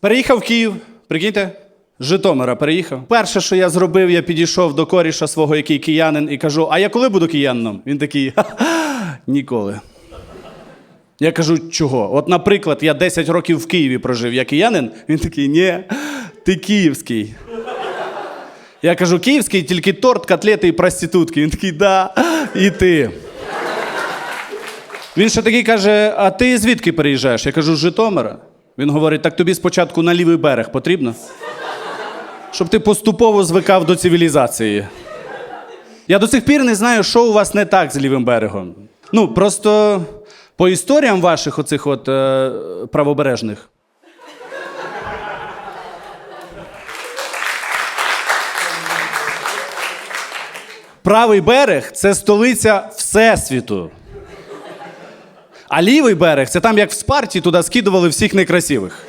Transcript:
Переїхав в Київ, прикиньте, з Житомира переїхав. Перше, що я зробив, я підійшов до коріша свого, який киянин, і кажу: А я коли буду киянином? Він такий «Ха-ха, ніколи. Я кажу, чого? От, наприклад, я 10 років в Києві прожив, я киянин. Він такий, ні, ти київський. Я кажу, київський, тільки торт, котлети і проститутки. Він такий, да, і ти. Він ще такий каже: А ти звідки переїжджаєш? Я кажу, з Житомира. Він говорить: так тобі спочатку на лівий берег потрібно, щоб ти поступово звикав до цивілізації. Я до сих пір не знаю, що у вас не так з лівим берегом. Ну, просто по історіям ваших оцих от е, правобережних. Правий берег це столиця Всесвіту. А лівий берег це там, як в Спарті, туди скидували всіх некрасивих.